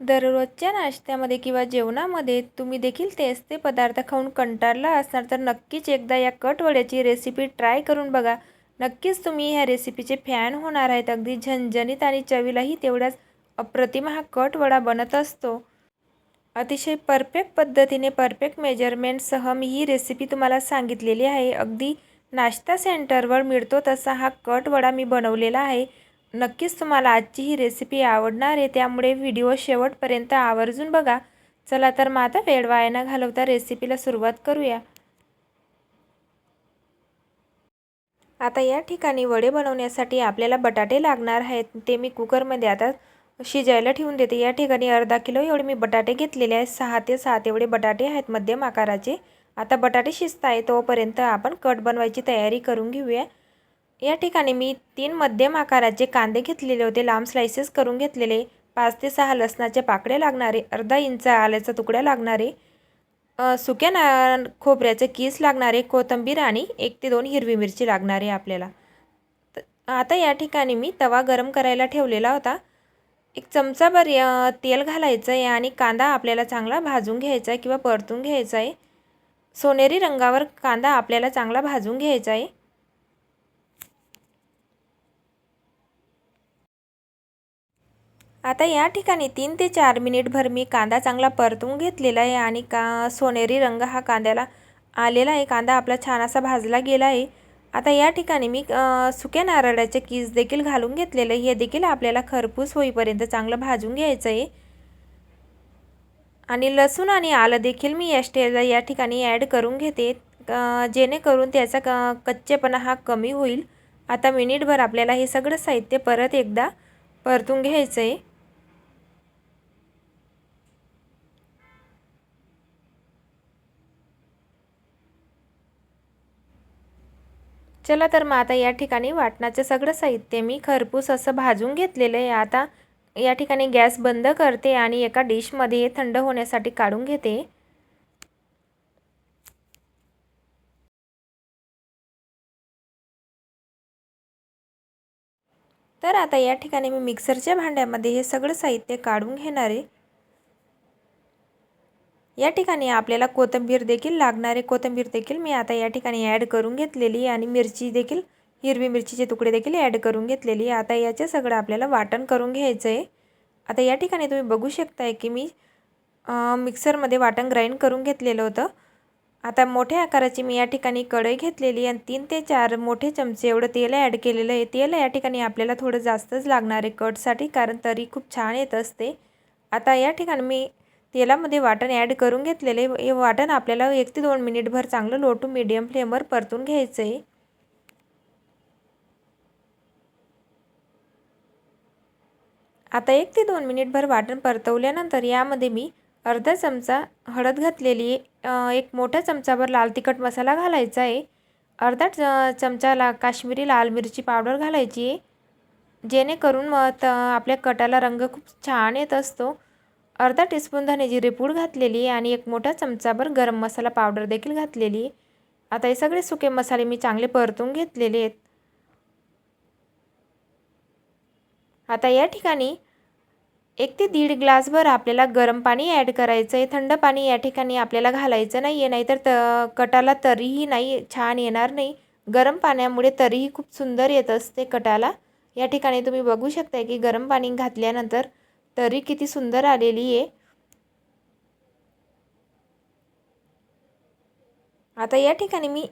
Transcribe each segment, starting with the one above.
दररोजच्या नाश्त्यामध्ये किंवा जेवणामध्ये तुम्ही देखील तेच ते पदार्थ खाऊन कंटाळला असणार तर नक्कीच एकदा या कटवड्याची रेसिपी ट्राय करून बघा. नक्कीच तुम्ही ह्या रेसिपीचे फॅन होणार आहेत. अगदी झणझणीत आणि चवीलाही तेवढ्याच अप्रतिम हा कटवडा बनत असतो. अतिशय परफेक्ट पद्धतीने परफेक्ट मेजरमेंटसह मी ही रेसिपी तुम्हाला सांगितलेली आहे. अगदी नाश्ता सेंटरवर मिळतो तसा हा कटवडा मी बनवलेला आहे. नक्कीच तुम्हाला आजची ही रेसिपी आवडणार आहे. त्यामुळे व्हिडिओ शेवटपर्यंत आवर्जून बघा. चला तर मग आता वेळ वाया न घालवता रेसिपीला सुरुवात करूया. आता या ठिकाणी वडे बनवण्यासाठी आपल्याला बटाटे लागणार आहेत. ते मी कुकरमध्ये आता शिजायला ठेवून देते. या ठिकाणी अर्धा किलो एवढे मी बटाटे घेतलेले आहेत. सहा ते सात एवढे बटाटे आहेत मध्यम आकाराचे. आता बटाटे शिजत आहे तोपर्यंत आपण कट बनवायची तयारी करून घेऊया. या ठिकाणी मी तीन मध्यम आकाराचे कांदे घेतलेले होते. लांब स्लायसेस करून घेतलेले. पाच ते सहा लसणाचे पाकड्या लागणारे. अर्धा इंच आल्याचा तुकड्या लागणारे. सुक्या ना खोबऱ्याचे कीस लागणारे. कोथिंबीर आणि एक ते दोन हिरवी मिरची लागणारे आपल्याला. आता या ठिकाणी मी तवा गरम करायला ठेवलेला होता. एक चमचाभर तेल घालायचं आहे आणि कांदा आपल्याला चांगला भाजून घ्यायचा आहे किंवा परतून घ्यायचा आहे. सोनेरी रंगावर कांदा आपल्याला चांगला भाजून घ्यायचा आहे. आता या ठिकाणी तीन ते चार मिनिटभर मी कांदा चांगला परतून घेतलेला आहे आणि का सोनेरी रंग हा कांद्याला आलेला आहे. कांदा आपला छान असा भाजला गेला आहे. आता या ठिकाणी मी सुक्या नारळाचे कीस देखील घालून घेतलेलं आहे. हे देखील आपल्याला खरपूस होईपर्यंत चांगलं भाजून घ्यायचं आहे. आणि लसूण आणि आलं देखील मी या स्टेजला या ठिकाणी ॲड करून घेते. जेणेकरून त्याचा क कच्चेपणा हा कमी होईल. आता मिनिटभर आपल्याला हे सगळं साहित्य परत एकदा परतून घ्यायचं आहे. चला तर मग आता या ठिकाणी वाटणाचं सगळं साहित्य मी खरपूस असं भाजून घेतलेलं आहे. आता या ठिकाणी गॅस बंद करते आणि एका डिशमध्ये थंड होण्यासाठी काढून घेते. तर आता या ठिकाणी मी मिक्सरच्या भांड्यामध्ये हे सगळं साहित्य काढून घेणार आहे. या ठिकाणी आपल्याला कोथिंबीर देखील लागणारे कोथिंबीर देखील मी आता या ठिकाणी ॲड करून घेतलेली आणि मिरची देखील हिरवी मिरचीचे तुकडे देखील ॲड करून घेतलेली आता याचे सगळं आपल्याला वाटण करून घ्यायचं आहे आता या ठिकाणी तुम्ही बघू शकताय की मी मिक्सरमध्ये वाटण ग्राइंड करून घेतलेलं होतं. आता मोठ्या आकाराची मी या ठिकाणी कढई घेतलेली आणि तीन ते चार मोठे चमचे एवढं तेल ॲड केलेलं आहे. तेल या ठिकाणी आपल्याला थोडं जास्तच लागणार आहे कटसाठी कारण तरी खूप छान येत असते. आता या ठिकाणी मी तेलामध्ये वाटण ॲड करून घेतलेले. हे वाटण आपल्याला एक ते दोन मिनिटभर चांगलं लो टू मीडियम फ्लेमवर परतून घ्यायचं आहे आता एक ते दोन मिनिटभर वाटण परतवल्यानंतर यामध्ये मी अर्धा चमचा हळद घातलेली एक मोठ्या चमचाभर लाल तिखट मसाला घालायचा आहे. अर्धा चमचा ला काश्मीरी लाल मिरची पावडर घालायची आहे. जेणेकरून मग आपल्या कटाला रंग खूप छान येत असतो. अर्धा टीस्पून धने जिरे पूड घातलेली आहे आणि एक मोठा चमचाभर गरम मसाला पावडर देखील घातलेली. आहे आता हे सगळे सुके मसाले मी चांगले परतून घेतलेले आहेत. आता या ठिकाणी एक ते दीड ग्लासभर आपल्याला गरम पाणी ॲड करायचं आहे थंड पाणी या ठिकाणी आपल्याला घालायचं नाही आहे नाहीतर त कटाला तरीही नाही छान येणार नाही. गरम पाण्यामुळे तरीही खूप सुंदर येत असते कटाला. या ठिकाणी तुम्ही बघू शकता की गरम पाणी घातल्यानंतर तरी किती सुंदर आलेली आहे. आता या ठिकाणी मी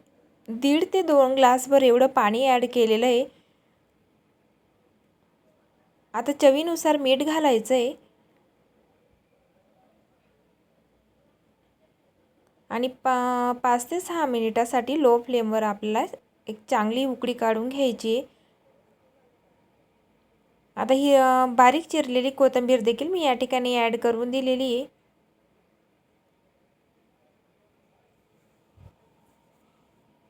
दीड ते दोन ग्लासभर एवढं पाणी ॲड केलेलं आहे. आता चवीनुसार मीठ घालायचं आहे आणि पा पाच ते सहा मिनिटासाठी लो फ्लेमवर आपल्याला एक चांगली उकडी काढून घ्यायची आहे. आता ही बारीक चिरलेली कोथिंबीर देखील मी या ठिकाणी ॲड करून दिलेली आहे.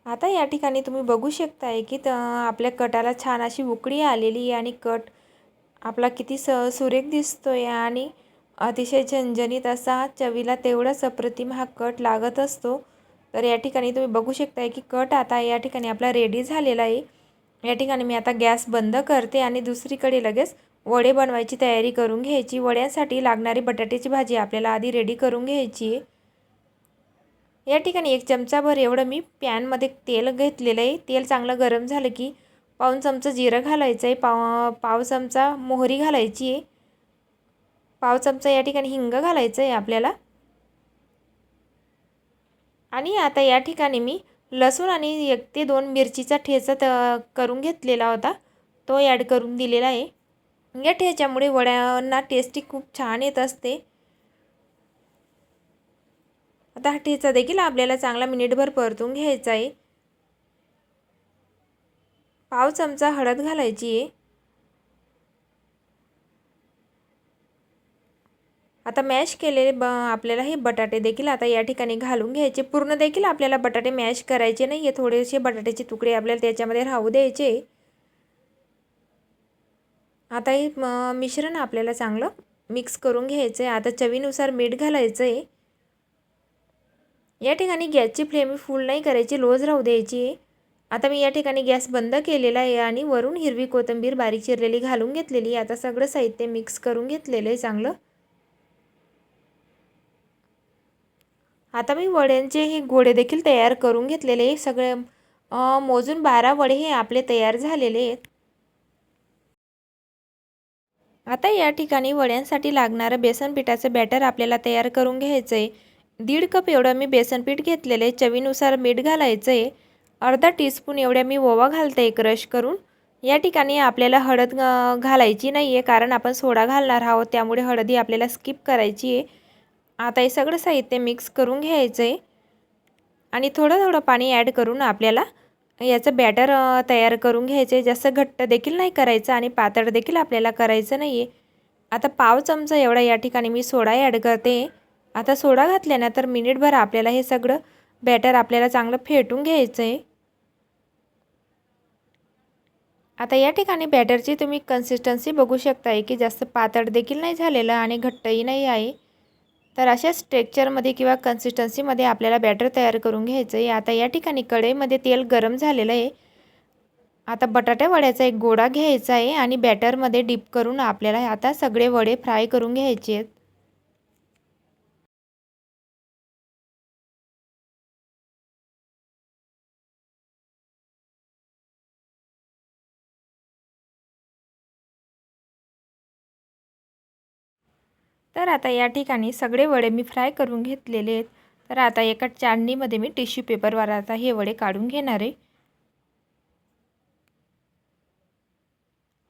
आता या ठिकाणी तुम्ही बघू शकताय की आपल्या कटाला छान अशी उकडी आलेली आहे आणि कट आपला किती स सुरेख दिसतो आहे आणि अतिशय झणझणीत असा चवीला तेवढाच अप्रतिम हा कट लागत असतो. तर या ठिकाणी तुम्ही बघू शकताय की कट आता या ठिकाणी आपला रेडी झालेला आहे. या ठिकाणी मी आता गॅस बंद करते आणि दुसरीकडे लगेच वडे बनवायची तयारी करून घ्यायची. वड्यांसाठी लागणारी बटाट्याची भाजी आपल्याला आधी रेडी करून घ्यायची आहे. या ठिकाणी एक चमचाभर एवढं मी पॅनमध्ये तेल घेतलेलं आहे. तेल चांगलं गरम झालं की पाऊन चमचा जिरं घालायचं आहे. पाव पाव चमचा मोहरी घालायची आहे. पाव चमचा या ठिकाणी हिंग घालायचं आहे आपल्याला. आणि आता या ठिकाणी मी लसूण आणि एक ते दोन मिरचीचा ठेचा त करून घेतलेला होता. तो ॲड करून दिलेला आहे. या ठेच्यामुळे वड्यांना टेस्टी खूप छान येत असते. आता हा ठेचा देखील आपल्याला चांगला मिनिटभर परतून घ्यायचा आहे. पाव चमचा हळद घालायची आहे. आता मॅश केलेले ब आपल्याला हे बटाटे देखील आता या ठिकाणी घालून घ्यायचे. पूर्ण देखील आपल्याला बटाटे मॅश करायचे नाही आहे थोडेसे बटाट्याचे तुकडे आपल्याला त्याच्यामध्ये राहू द्यायचे. आता हे मिश्रण आपल्याला चांगलं मिक्स करून घ्यायचं आहे आता चवीनुसार मीठ घालायचं आहे या ठिकाणी गॅसची फ्लेम फुल नाही करायची. लोज राहू द्यायची. आहे आता मी या ठिकाणी गॅस बंद केलेला आहे आणि वरून हिरवी कोथिंबीर बारीक चिरलेली घालून घेतलेली आता सगळं साहित्य मिक्स करून घेतलेलं आहे चांगलं. आता मी वड्यांचे हे गोळे देखील तयार करून घेतलेले सगळे मोजून बारा वडे हे आपले तयार झालेले आहेत. आता या ठिकाणी वड्यांसाठी लागणारं बेसन पिठाचं बॅटर आपल्याला तयार करून घ्यायचं आहे दीड कप एवढं मी बेसन पीठ घेतलेलं आहे. चवीनुसार मीठ घालायचं आहे अर्धा टीस्पून एवढ्या मी ओवा घालते आहे क्रश करून. या ठिकाणी आपल्याला हळद घालायची नाही आहे कारण आपण सोडा घालणार आहोत. त्यामुळे हळदी आपल्याला स्किप करायची आहे आता हे सगळं साहित्य मिक्स करून घ्यायचं आहे आणि थोडं थोडं पाणी ॲड करून आपल्याला याचं बॅटर तयार करून घ्यायचं आहे जास्त घट्ट देखील नाही करायचं आणि पातळ देखील आपल्याला करायचं नाही आहे आता पाव चमचा एवढा या ठिकाणी मी सोडा ॲड करते. आता सोडा घातल्यानंतर मिनिटभर आपल्याला हे सगळं बॅटर आपल्याला चांगलं फेटून घ्यायचं आहे आता या ठिकाणी बॅटरची तुम्ही कन्सिस्टन्सी बघू शकताय की जास्त पातळ देखील नाही झालेलं आणि घट्टही नाही आहे. तर अशा स्ट्रेक्चरमध्ये किंवा कन्सिस्टन्सीमध्ये आपल्याला बॅटर तयार करून घ्यायचं आहे आता या ठिकाणी कढईमध्ये तेल गरम झालेलं आहे. आता बटाट्या वड्याचा एक गोडा घ्यायचा आहे आणि बॅटरमध्ये डीप करून आपल्याला आता सगळे वडे फ्राय करून घ्यायचे आहेत. तर आता या ठिकाणी सगळे वडे मी फ्राय करून घेतलेले आहेत. तर आता एका चाळणीमध्ये मी टिश्यू पेपरवर आता हे वडे काढून घेणार आहे.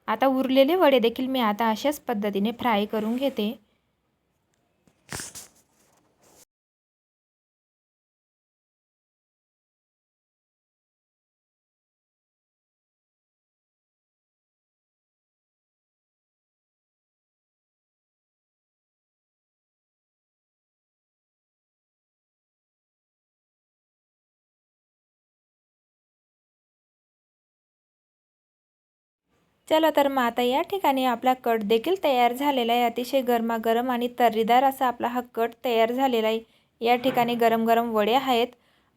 आता उरलेले वडे देखील मी आता अशाच पद्धतीने फ्राय करून घेते. चला तर मग आता या ठिकाणी आपला कट देखील तयार झालेला आहे. अतिशय गरमागरम आणि तर्रीदार असा आपला हा कट तयार झालेला आहे. या ठिकाणी गरम गरम वडे आहेत.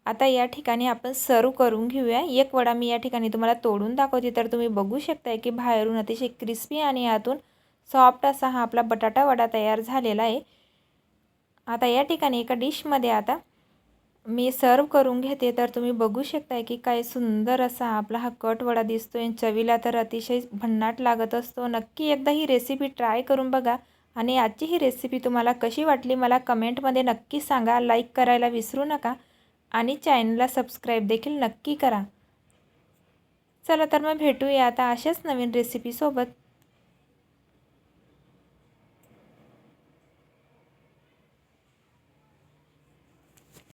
आता या ठिकाणी आपण सर्व करून घेऊया. एक वडा मी या ठिकाणी तुम्हाला तोडून दाखवते. तर तुम्ही बघू शकताय की बाहेरून अतिशय क्रिस्पी आणि आतून सॉफ्ट असा हा आपला बटाटा वडा तयार झालेला आहे. आता या ठिकाणी एका डिशमध्ये आता मी सर्व करून घेते तर तुम्ही बघू शकताय की काय सुंदर असा आपला हा कटवडा दिसतो आहे चवीला तर अतिशय भन्नाट लागत असतो. नक्की एकदा ही रेसिपी ट्राय करून बघा. आणि आजची ही रेसिपी तुम्हाला कशी वाटली मला कमेंटमध्ये नक्की सांगा. लाईक करायला विसरू नका. आणि चॅनलला सबस्क्राईब देखील नक्की करा. चला तर मग भेटूया आता अशाच नवीन रेसिपीसोबत